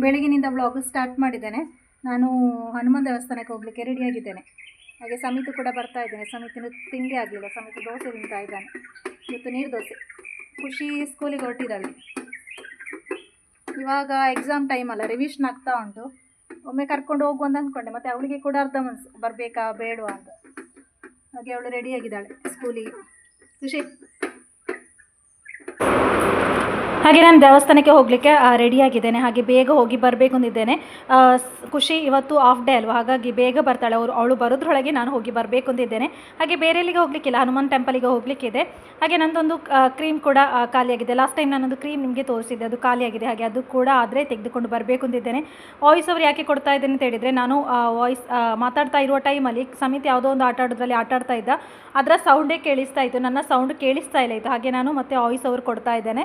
ಬೆಳಗಿನಿಂದ blog start ಮಾಡಿದ್ದೇನೆ. ನಾನು ಹನುಮಾನ್ ದೇವಸ್ಥಾನಕ್ಕೆ ಹೋಗಲಿಕ್ಕೆ ರೆಡಿಯಾಗಿದ್ದೇನೆ ಹಾಗೆ ಸಮಿತಿ ಕೂಡ ಬರ್ತಾ ಇದ್ದೇನೆ ಸಮಿತಿನ ತಿಂಡಿ ಆಗಲಿಲ್ಲ. ಸಮಿತಿ ದೋಸೆ ತಿಂತಾ ಇದ್ದಾನೆ. ಇವತ್ತು ನೀರು ದೋಸೆ. ಖುಷಿ ಸ್ಕೂಲಿಗೆ ಹೊರಟಿದ್ದಾಳೆ. ಇವಾಗ ಎಕ್ಸಾಮ್ ಟೈಮ್ ಅಲ್ಲ ರಿವಿಷನ್ ಆಗ್ತಾ ಉಂಟು. ಒಮ್ಮೆ ಕರ್ಕೊಂಡು ಹೋಗು ಅಂತ ಅಂದ್ಕೊಂಡೆ ಮತ್ತು ಅವಳಿಗೆ ಕೂಡ ಅರ್ಧ ಮನಸ್ಸು ಬರಬೇಕಾ, ಬೇಡವಾ ಅಂತ. ಹಾಗೆ ಅವಳು ರೆಡಿಯಾಗಿದ್ದಾಳೆ ಸ್ಕೂಲಿಗೆ ಖುಷಿ. ಹಾಗೆ ನಾನು ದೇವಸ್ಥಾನಕ್ಕೆ ಹೋಗಲಿಕ್ಕೆ ರೆಡಿಯಾಗಿದ್ದೇನೆ ಹಾಗೆ ಬೇಗ ಹೋಗಿ ಬರಬೇಕು ಅಂದಿದ್ದೇನೆ ಖುಷಿ ಇವತ್ತು ಆಫ್ ಡೇ ಅಲ್ವಾ? ಹಾಗಾಗಿ ಬೇಗ ಬರ್ತಾಳೆ ಅವರು. ಅವಳು ಬರೋದ್ರೊಳಗೆ ನಾನು ಹೋಗಿ ಬರಬೇಕು ಅಂದಿದ್ದೇನೆ ಹಾಗೆ ಬೇರೆ ಎಲ್ಲಿಗೆ ಹೋಗಲಿಕ್ಕಿಲ್ಲ. ಹನುಮಾನ್ ಟೆಂಪಲಿಗೆ ಹೋಗಲಿಕ್ಕಿದೆ. ಹಾಗೆ ನಂದೊಂದು ಕ್ರೀಮ್ ಕೂಡ ಖಾಲಿಯಾಗಿದೆ. ಲಾಸ್ಟ್ ಟೈಮ್ ನಾನೊಂದು ಕ್ರೀಮ್ ನಿಮಗೆ ತೋರಿಸಿದ್ದೆ. ಅದು ಖಾಲಿಯಾಗಿದೆ. ಹಾಗೆ ಅದು ಕೂಡ ಆದರೆ ತೆಗೆದುಕೊಂಡು ಬರಬೇಕು ಅಂದಿದ್ದೇನೆ ವಾಯ್ಸ್ ಅವ್ರು ಯಾಕೆ ಕೊಡ್ತಾ ಇದ್ದೇನೆ ಅಂತ ಹೇಳಿದರೆ, ನಾನು ವಾಯ್ಸ್ ಮಾತಾಡ್ತಾ ಇರುವ ಟೈಮಲ್ಲಿ ಸಮಿತಿ ಯಾವುದೋ ಒಂದು ಆಟ ಆಡೋದ್ರಲ್ಲಿ ಆಟ ಇದ್ದ. ಅದರ ಸೌಂಡೇ ಕೇಳಿಸ್ತಾ ಇತ್ತು. ನನ್ನ ಸೌಂಡ್ ಕೇಳಿಸ್ತಾ ಇಲ್ಲ ಇತ್ತು. ಹಾಗೆ ನಾನು ಮತ್ತೆ ವಾಯ್ಸ್ ಅವ್ರು ಕೊಡ್ತಾ ಇದ್ದೇನೆ.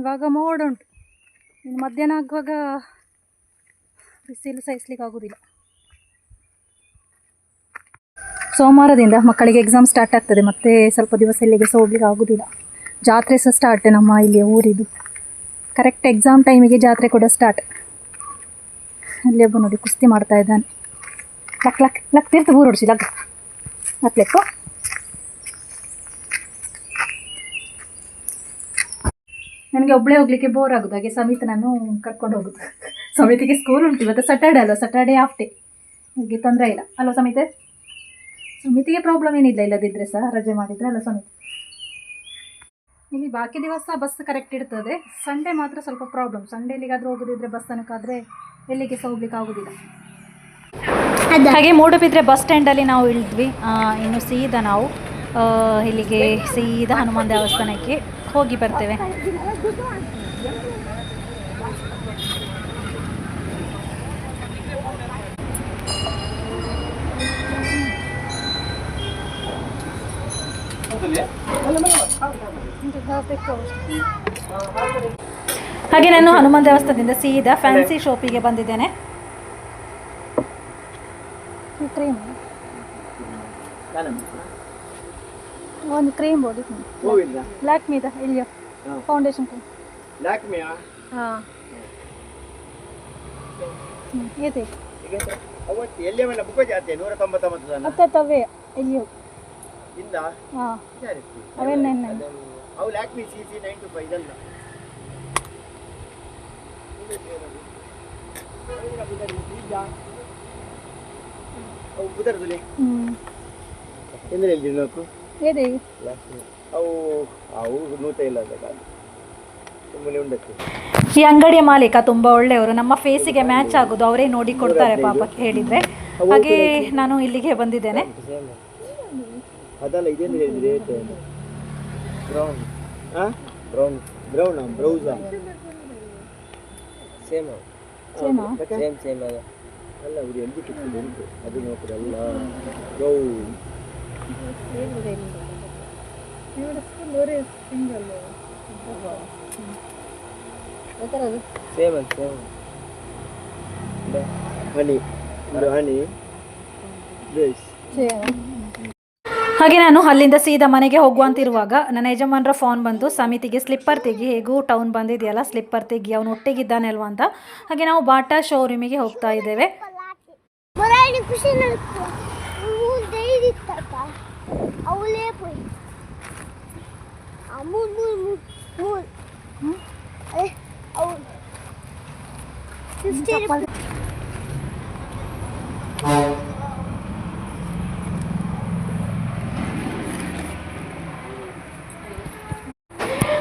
ಇವಾಗ ಮೋಡ ಉಂಟು. ಇನ್ನು ಮಧ್ಯಾಹ್ನ ಆಗುವಾಗ ಬಿಸಿಲು ಸಹಿಸ್ಲಿಕ್ಕೆ ಆಗೋದಿಲ್ಲ. ಸೋಮವಾರದಿಂದ ಮಕ್ಕಳಿಗೆ ಎಕ್ಸಾಮ್ ಸ್ಟಾರ್ಟ್ ಆಗ್ತದೆ. ಮತ್ತೆ ಸ್ವಲ್ಪ ದಿವಸ ಇಲ್ಲಿಗೆ ಸಹ ಹೋಗ್ಲಿಕ್ಕೆ ಆಗೋದಿಲ್ಲ. ಜಾತ್ರೆ ಸಹ ಸ್ಟಾರ್ಟ್ ನಮ್ಮ ಇಲ್ಲಿ ಊರಿದು. ಕರೆಕ್ಟ್ ಎಕ್ಸಾಮ್ ಟೈಮಿಗೆ ಜಾತ್ರೆ ಕೂಡ ಸ್ಟಾರ್ಟ್ ಅಲ್ಲಿ ಒಬ್ಬ ನೋಡಿ ಕುಸ್ತಿ ಮಾಡ್ತಾ ಇದ್ದಾನೆ. ಲಕ್ ಲಕ್ ಲಕ್ ತೀರ್ಥ ಊರು ಹೊಡಿಸಿ, ಲಕ್. ಹತ್ಲೆಕ್ಕು ನನಗೆ ಒಬ್ಬಳೇ ಹೋಗ್ಲಿಕ್ಕೆ ಬೋರ್ ಆಗೋದು. ಹಾಗೆ ಸಮಿತಿ ನಾನು ಕರ್ಕೊಂಡು ಹೋಗೋದು. ಸಮಿತಿಗೆ ಸ್ಕೂಲ್ ಉಂಟು. ಇವತ್ತು ಸಟರ್ಡೆ ಅಲ್ವಾ? ಸಟರ್ಡೆ ಹಾಫ್ ಡೇ ಹಾಗೆ ತೊಂದರೆ ಇಲ್ಲ. ಅಲ್ವಾ ಸಮಿತೆ? ಸಮಿತಿಗೆ ಪ್ರಾಬ್ಲಮ್ ಏನಿಲ್ಲ ಇಲ್ಲದಿದ್ದರೆ ಸಹ ರಜೆ ಮಾಡಿದರೆ. ಅಲ್ಲ ಸಮಿತಿ? ಇಲ್ಲಿ ಬಾಕಿ ದಿವಸ ಬಸ್ ಕರೆಕ್ಟ್ ಇರ್ತದೆ. ಸಂಡೇ ಮಾತ್ರ ಸ್ವಲ್ಪ ಪ್ರಾಬ್ಲಮ್ ಸಂಡೇ ಎಲ್ಲಿಗಾದ್ರೂ ಹೋಗೋದಿದ್ರೆ ಬಸ್ ತನಕಾದ್ರೆ ಎಲ್ಲಿಗೆ ಸಹ ಹೋಗ್ಲಿಕ್ಕೆ ಆಗೋದಿಲ್ಲ. ಹಾಗೆ ಮೂಡುಬಿದ್ರೆ ಬಸ್ ಸ್ಟ್ಯಾಂಡಲ್ಲಿ ನಾವು ಇಳಿದ್ವಿ. ಇನ್ನು ಸೀದಾ ನಾವು ಇಲ್ಲಿಗೆ ಸೀದಾ ಹನುಮಾನ್ ದೇವಸ್ಥಾನಕ್ಕೆ ಹೋಗಿ ಬರ್ತೇವೆ. ಹಾಗೆ ನಾನು ಹನುಮಾನ್ ದೇವಸ್ಥಾನದಿಂದ ಸೀದಾ ಫ್ಯಾನ್ಸಿ ಶಾಪಿಗೆ ಬಂದಿದ್ದೇನೆ. ಕ್ರೀಮ್ ಒಂದು ಕ್ರೀಮ್ ಬೋಡಿ ಹೂವಿಂದ? ಬ್ಲ್ಯಾಕ್ ಮೀದ ಇಲ್ಲಿಯೋ? ಫೌಂಡೇಶನ್ ಕ್ರೀಮ್ ಲ್ಯಾಕ್ಮಿಯಾ ಹಾಂ. ಇದೆ ಅವತ್ತು ಎಲ್ಲಿ ಮೇಲೆ ಬುಕ್ಕ ಜಾತೆ ನೂರ ತೊಂಬತ್ತೊಂಬತ್ತು ತವೆ ಇಲ್ಲಿಯೋ. ಇಲ್ಲ ಹಾಂ. ಅವೆಲ್ಲ ಅವು Lakme C C nine two five ಇದಲ್ಲ. ಅವು ಹ್ಞೂ ಎಂದ್ರೆ ಎಲ್ಲಿ ನೋಕು ಅವು ಅವು ನೂತ ಇಲ್ಲ ಅದಕ್ಕೆ ಸುಮ್ಮನೆ ಉಂಡಕ್ಕೆ. ಈ ಅಂಗಡಿಯ ಮಾಲೀಕ ತುಂಬಾ ಒಳ್ಳೆಯವರು. ನಮ್ಮ ಫೇಸಿಗೆ ಮ್ಯಾಚ್ ಆಗೋದು. ಅವರೇ ನೋಡಿ ಕೊಡ್ತಾರೆ ಪಾಪ ಹೇಳಿದ್ರೆ. ಹಾಗೆ ನಾನು ಇಲ್ಲಿಗೆ ಬಂದಿದ್ದೇನೆ. ಅದಲ್ಲ ಇದೇನು ಹೇಳಿದ್ರಿ ಬ್ರೌನ್ ಹಾಂ ಬ್ರೌನ್ ಬ್ರೌನ್ ಬ್ರೌಸಾ ಸೇಮ್ ಸೇಮಾ ಅಲ್ಲ ಅವ್ರು ಎಲ್ಲಿ ಅದು ನೋಡ್ರಿ ಅಲ್ಲ ಬ್ರೌನ್ ಹಾಗೆ ನಾನು ಅಲ್ಲಿಂದ ಸೀದಾ ಮನೆಗೆ ಹೋಗುವಂತಿರುವಾಗ ನನ್ನ ಯಜಮಾನರ ಫೋನ್ ಬಂತು ಸಮಿತಿಗೆ ಸ್ಲಿಪ್ಪರ್ ತೆಗಿ, ಹೇಗೂ ಟೌನ್ ಬಂದಿದೆಯಲ್ಲ ಸ್ಲಿಪ್ಪರ್ ತೆಗಿ, ಅವನು ಒಟ್ಟಿಗಿದ್ದಾನೆ ಅಲ್ವಾ? ಅಂತ. ಹಾಗೆ ನಾವು ಬಾಟಾ ಶೋರೂಮಿಗೆ ಹೋಗ್ತಾ ಇದ್ದೇವೆ.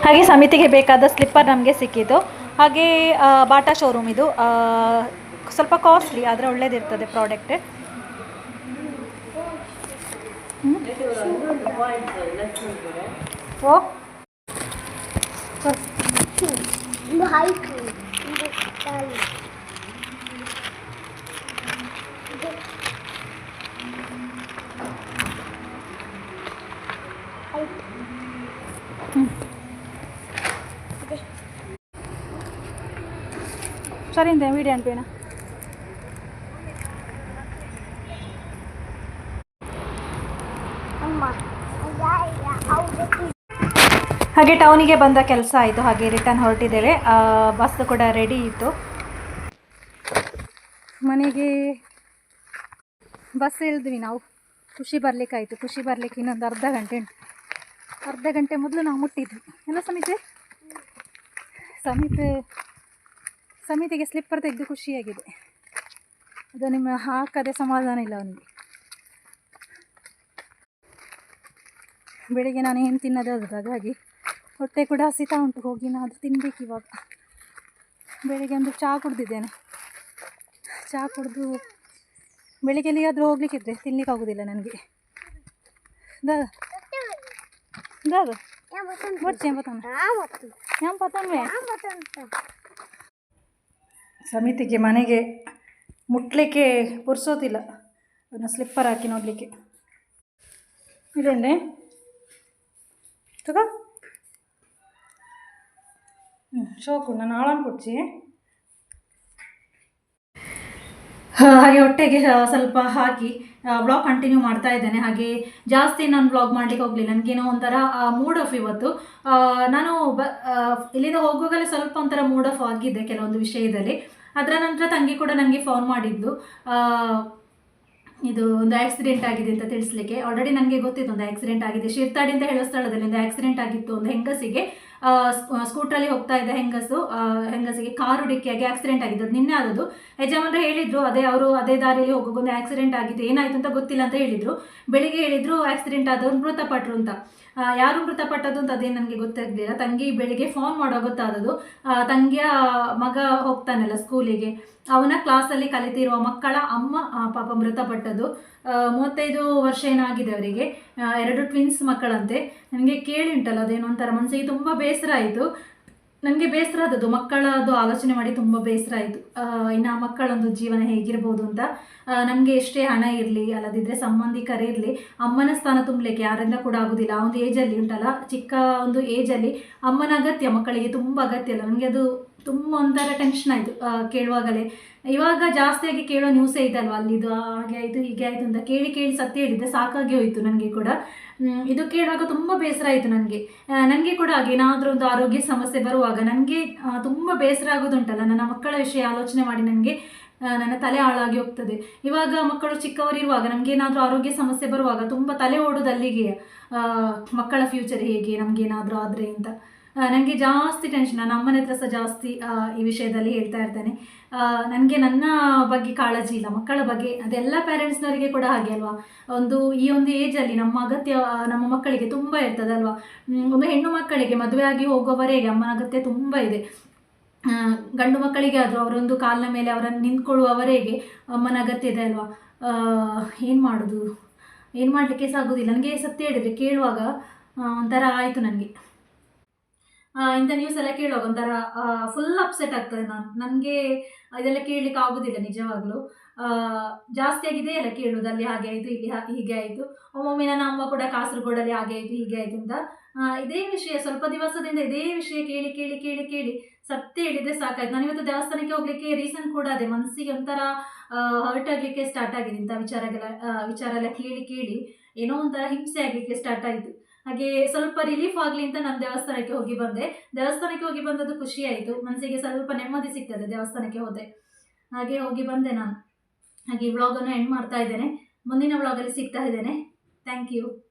ಹಾಗೆ ಸಮಿತಿಗೆ ಬೇಕಾದ ಸ್ಲಿಪ್ಪರ್ ನಮಗೆ ಸಿಕ್ಕಿತು ಹಾಗೆ ಬಾಟಾ ಶೋರೂಮ್ ಇದು. ಸ್ವಲ್ಪ ಕಾಸ್ಟ್ಲಿ ಆದರೆ ಒಳ್ಳೇದಿರ್ತದೆ ಪ್ರಾಡಕ್ಟ್ ಓ ಇದು ಹೈಟ್ ಇದು ತಾಳಿ ಇದು height. ಇದೆ. ಸರಿ ಇಂದ ವೀಡಿಯೋ ಅನ್ಪೇನ ಅಮ್ಮ ಯಾ- ಯಾ- ಹೌದು. ಹಾಗೆ ಟೌನಿಗೆ ಬಂದ ಕೆಲಸ ಆಯಿತು, ಹಾಗೆ ರಿಟರ್ನ್ ಹೊರಟಿದ್ದೇವೆ. ಬಸ್ ಕೂಡ ರೆಡಿ ಇತ್ತು. ಮನೆಗೆ ಬಸ್ ಇಳಿದ್ವಿ ನಾವು. ಖುಷಿ ಬರಲಿಕ್ಕಾಯಿತು ಖುಷಿ ಬರಲಿಕ್ಕೆ ಇನ್ನೊಂದು ಅರ್ಧ ಗಂಟೆ ಉಂಟು. ಅರ್ಧ ಗಂಟೆ ಮೊದಲು ನಾವು ಮುಟ್ಟಿದ್ವಿ. ಎಲ್ಲ ಸಮಿತಿ? ಸಮಿತಿ, ಸಮಿತಿಗೆ ಸ್ಲಿಪ್ಪರ್ ತೆಗೆದು ಖುಷಿಯಾಗಿದೆ. ಅದು ನಿಮ್ಮ ಹಾಕದೆ ಸಮಾಧಾನ ಇಲ್ಲ ಅವನಿಗೆ. ಬೆಳಿಗ್ಗೆ ನಾನು ಏನು ತಿನ್ನೋದು ಅದು ಹಾಗಾಗಿ ಹೊಟ್ಟೆ ಕೂಡ ಹಸಿತಾ ಉಂಟು, ಹೋಗಿ ನಾನು ಅದು ತಿನ್ನಬೇಕು ಇವಾಗ. ಬೆಳಿಗ್ಗೆ ಒಂದು ಚಹಾ ಕುಡ್ದಿದ್ದೇನೆ. ಚಹಾ ಕುಡಿದು ಬೆಳಿಗ್ಗೆ ಎಲ್ಲಿಗಾದರೂ ಹೋಗ್ಲಿಕ್ಕಿದ್ರೆ ತಿನ್ನಲಿಕ್ಕಾಗೋದಿಲ್ಲ ನನಗೆ. ದಾದ ಸಮಿತಿಗೆ ಮನೆಗೆ ಮುಟ್ಲಿಕ್ಕೆ ಪುರ್ಸೋದಿಲ್ಲ ಅದನ್ನು ಸ್ಲಿಪ್ಪರ್ ಹಾಕಿ ನೋಡಲಿಕ್ಕೆ. ಇದೇನೆ ತಗೋ. ಶೋಕು, ನಾನು ಆಳನ್ ಕೊಡ್ಸಿ ಹಾಗೆ ಹೊಟ್ಟೆಗೆ ಸ್ವಲ್ಪ ಹಾಕಿ ಬ್ಲಾಗ್ ಕಂಟಿನ್ಯೂ ಮಾಡ್ತಾ ಇದ್ದೇನೆ. ಹಾಗೆ ಜಾಸ್ತಿ ನಾನು ಬ್ಲಾಗ್ ಮಾಡ್ಲಿಕ್ಕೆ ಹೋಗಲಿಲ್ಲ. ನನಗೇನೋ ಒಂಥರ ಮೂಡ್ ಆಫ್ ಇವತ್ತು. ನಾನು ಬ ಇಲ್ಲಿಂದ ಹೋಗುವಾಗಲೇ ಸ್ವಲ್ಪ ಒಂಥರ ಮೂಡ್ ಆಫ್ ಆಗಿದ್ದೆ ಕೆಲವೊಂದು ವಿಷಯದಲ್ಲಿ. ಅದರ ನಂತರ ತಂಗಿ ಕೂಡ ನನಗೆ ಫೋನ್ ಮಾಡಿದ್ದು. ಇದು ಒಂದು ಆಕ್ಸಿಡೆಂಟ್ ಆಗಿದೆ ಅಂತ ತಿಳಿಸ್ಲಿಕ್ಕೆ. ಆಲ್ರೆಡಿ ನನಗೆ ಗೊತ್ತಿತ್ತು ಒಂದು ಆಕ್ಸಿಡೆಂಟ್ ಆಗಿದೆ. ಶಿರ್ತಾಡಿ ಅಂತ ಹೇಳೋ ಸ್ಥಳದಲ್ಲಿ ಒಂದು ಆಕ್ಸಿಡೆಂಟ್ ಆಗಿತ್ತು ಒಂದು ಹೆಂಗಸಿಗೆ. ಸ್ಕೂಟ್ರಲ್ಲಿ ಹೋಗ್ತಾ ಇದ್ದ ಹೆಂಗಸು ಹೆಂಗಸಿಗೆ ಕಾರು ಡಿಕ್ಕಿಯಾಗಿ ಆಕ್ಸಿಡೆಂಟ್ ಆಗಿದ್ದು ನಿನ್ನೆ ಆದದ್ದು. ಯಜಮಾನರು ಹೇಳಿದ್ರು, ಅದೇ ಅವರು ಅದೇ ದಾರಿಯಲ್ಲಿ ಹೋಗೋಗೊಂದು ಆಕ್ಸಿಡೆಂಟ್ ಆಗಿದೆ ಏನಾಯ್ತು ಅಂತ ಗೊತ್ತಿಲ್ಲ ಅಂತ ಹೇಳಿದ್ರು. ಬೆಳಿಗ್ಗೆ ಹೇಳಿದ್ರು ಆಕ್ಸಿಡೆಂಟ್ ಆದವ್ರು ಮೃತಪಟ್ಟರು ಅಂತ. ಯಾರು ಮೃತಪಟ್ಟದ್ದು ಅಂತ ಅದೇ ನನಗೆ ಗೊತ್ತಾಗಲಿಲ್ಲ. ತಂಗಿ ಬೆಳಿಗ್ಗೆ ಫೋನ್ ಮಾಡೋ ಗೊತ್ತಾದದು ತಂಗಿಯ ಮಗ ಹೋಗ್ತಾನಲ್ಲ ಸ್ಕೂಲಿಗೆ ಅವನ ಕ್ಲಾಸಲ್ಲಿ ಕಲಿತಿರುವ ಮಕ್ಕಳ ಅಮ್ಮ ಪಾಪ ಮೃತಪಟ್ಟದ್ದು. ಮೂವತ್ತೈದು ವರ್ಷ ಏನಾಗಿದೆ ಅವರಿಗೆ? ಎರಡು ಟ್ವಿನ್ಸ್ ಮಕ್ಕಳಂತೆ. ನನಗೆ ಕೇಳಿ ಉಂಟಲ್ಲ ಅದೇನೋ ಒಂಥರ. ಮನಸ್ಸಿಗೆ ತುಂಬ ಬೇಸರ ಆಯಿತು. ನನಗೆ ಬೇಸರ ಆದದ್ದು. ಮಕ್ಕಳದು ಆಲೋಚನೆ ಮಾಡಿ ತುಂಬ ಬೇಸರ ಆಯಿತು. ಇನ್ನು ಮಕ್ಕಳೊಂದು ಜೀವನ ಹೇಗಿರ್ಬೋದು ಅಂತ. ನಮಗೆ ಎಷ್ಟೇ ಹಣ ಇರಲಿ ಅಲ್ಲದಿದ್ದರೆ ಸಂಬಂಧಿಕರೇ ಇರಲಿ, ಅಮ್ಮನ ಸ್ಥಾನ ತುಂಬಲಿಕ್ಕೆ ಯಾರಿಂದ ಕೂಡ ಆಗೋದಿಲ್ಲ. ಆ ಒಂದು ಏಜಲ್ಲಿ ಉಂಟಲ್ಲ, ಚಿಕ್ಕ ಒಂದು ಏಜಲ್ಲಿ ಅಮ್ಮನ ಅಗತ್ಯ ಮಕ್ಕಳಿಗೆ ತುಂಬ ಅಗತ್ಯ ಅಲ್ಲ. ನನಗೆ ಅದು ತುಂಬ ಒಂಥರ ಟೆನ್ಷನ್ ಆಯಿತು ಕೇಳುವಾಗಲೇ. ಇವಾಗ ಜಾಸ್ತಿಯಾಗಿ ಕೇಳೋ ನ್ಯೂಸೇ ಇದಲ್ವ ಅಲ್ಲಿದು? ಹಾಗೆ ಆಯಿತು, ಹೀಗೆ ಆಯಿತು ಅಂತ ಕೇಳಿ ಕೇಳಿ ಸತ್ಯ ಹೇಳಿದ್ದೆ, ಸಾಕಾಗಿ ಹೋಯಿತು ನನಗೆ ಕೂಡ. ಇದು ಕೇಳುವಾಗ ತುಂಬ ಬೇಸರ ಆಯಿತು ನನಗೆ. ನನಗೆ ಕೂಡ ಹಾಗೆ ಏನಾದರೂ ಒಂದು ಆರೋಗ್ಯ ಸಮಸ್ಯೆ ಬರುವಾಗ ನನಗೆ ತುಂಬ ಬೇಸರ ಆಗೋದುಂಟಲ್ಲ, ನನ್ನ ಮಕ್ಕಳ ವಿಷಯ ಆಲೋಚನೆ ಮಾಡಿ ನನಗೆ ನನ್ನ ತಲೆ ಹಾಳಾಗಿ ಹೋಗ್ತದೆ. ಇವಾಗ ಮಕ್ಕಳು ಚಿಕ್ಕವರಿರುವಾಗ ನಮ್ಗೆ ಏನಾದರೂ ಆರೋಗ್ಯ ಸಮಸ್ಯೆ ಬರುವಾಗ ತುಂಬ ತಲೆ ಓಡೋದು ಅಲ್ಲಿಗೆ ಮಕ್ಕಳ ಫ್ಯೂಚರ್ ಹೇಗೆ ನಮಗೇನಾದರೂ ಆದರೆ ಅಂತ. ನನಗೆ ಜಾಸ್ತಿ ಟೆನ್ಷನ್ ನಾನು ಅಮ್ಮನ ಹತ್ರ ಸಹ ಜಾಸ್ತಿ ಈ ವಿಷಯದಲ್ಲಿ ಹೇಳ್ತಾ ಇರ್ತೇನೆ. ನನಗೆ ನನ್ನ ಬಗ್ಗೆ ಕಾಳಜಿ ಇಲ್ಲ, ಮಕ್ಕಳ ಬಗ್ಗೆ, ಅದೆಲ್ಲ ಪೇರೆಂಟ್ಸ್ನವರಿಗೆ ಕೂಡ ಹಾಗೆ ಅಲ್ವಾ? ಒಂದು, ಈ ಒಂದು ಏಜಲ್ಲಿ ನಮ್ಮ ಅಗತ್ಯ ನಮ್ಮ ಮಕ್ಕಳಿಗೆ ತುಂಬ ಇರ್ತದಲ್ವಾ ಒಂದು ಹೆಣ್ಣು ಮಕ್ಕಳಿಗೆ ಮದುವೆ ಆಗಿ ಹೋಗೋವರೆಗೆ ಅಮ್ಮನ ಅಗತ್ಯ ತುಂಬ ಇದೆ. ಗಂಡು ಮಕ್ಕಳಿಗೆ ಆದರೂ ಅವರೊಂದು ಕಾಲಿನ ಮೇಲೆ ಅವರನ್ನು ನಿಂತ್ಕೊಳ್ಳುವವರೆಗೆ ಅಮ್ಮನ ಅಗತ್ಯ ಇದೆ ಅಲ್ವಾ? ಏನು ಮಾಡೋದು? ಏನು ಮಾಡಲಿಕ್ಕೆ ಸಾಗೋದಿಲ್ಲ ನನಗೆ ಸತ್ಯ ಹೇಳಿದರೆ ಕೇಳುವಾಗ ಒಂಥರ ಆಯಿತು ನನಗೆ. ಇಂಥ ನ್ಯೂಸ್ ಎಲ್ಲ ಕೇಳುವಾಗ ಒಂಥರ ಫುಲ್ ಅಪ್ಸೆಟ್ ಆಗ್ತದೆ ನಾನು. ನನಗೆ ಇದೆಲ್ಲ ಕೇಳಲಿಕ್ಕೆ ಆಗೋದಿಲ್ಲ ನಿಜವಾಗ್ಲೂ. ಆ, ಜಾಸ್ತಿ ಆಗಿದೆ ಎಲ್ಲ ಕೇಳೋದು ಅಲ್ಲಿ ಹಾಗೆ ಆಯಿತು ಇಲ್ಲಿ ಹೀಗೆ ಆಯಿತು. ಒಮ್ಮೊಮ್ಮೆ ನನ್ನ ಅಮ್ಮ ಕೂಡ ಕಾಸರಗೋಡಲ್ಲಿ ಹಾಗೆ ಆಯಿತು ಹೀಗೆ ಆಯಿತು ಅಂತ. ಇದೇ ವಿಷಯ ಸ್ವಲ್ಪ ದಿವಸದಿಂದ ಇದೇ ವಿಷಯ ಕೇಳಿ ಕೇಳಿ ಕೇಳಿ ಕೇಳಿ ಸತ್ಯ ಹೇಳಿದ್ರೆ ಸಾಕಾಯ್ತು. ನಾನು ಇವತ್ತು ದೇವಸ್ಥಾನಕ್ಕೆ ಹೋಗ್ಲಿಕ್ಕೆ ರೀಸನ್ ಕೂಡ ಅದೇ. ಮನಸ್ಸಿಗೆ ಒಂಥರ ಹರ್ಟ್ ಆಗಲಿಕ್ಕೆ ಸ್ಟಾರ್ಟ್ ಆಗಿದೆ ಇಂಥ ವಿಚಾರಗಳ ವಿಚಾರ ಎಲ್ಲ ಕೇಳಿ ಕೇಳಿ ಏನೋ ಒಂಥರ ಹಿಂಸೆ ಆಗಲಿಕ್ಕೆ ಸ್ಟಾರ್ಟ್ ಆಯಿತು. ಹಾಗೆ ಸ್ವಲ್ಪ ರಿಲೀಫ್ ಆಗಲಿ ಅಂತ ನಾನು ದೇವಸ್ಥಾನಕ್ಕೆ ಹೋಗಿ ಬಂದೆ. ದೇವಸ್ಥಾನಕ್ಕೆ ಹೋಗಿ ಬಂದದ್ದು ಖುಷಿ ಆಯಿತು. ಮನಸ್ಸಿಗೆ ಸ್ವಲ್ಪ ನೆಮ್ಮದಿ ಸಿಗ್ತದೆ ದೇವಸ್ಥಾನಕ್ಕೆ ಹೋದೆ. ಹಾಗೆ ಹೋಗಿ ಬಂದೆ ನಾನು. ಹಾಗೆ ವ್ಲಾಗನ್ನು ಎಂಡ್ ಮಾಡ್ತಾ ಇದ್ದೇನೆ. ಮುಂದಿನ ವ್ಲಾಗಲ್ಲಿ ಸಿಗ್ತಾ ಇದ್ದೇನೆ. Thank you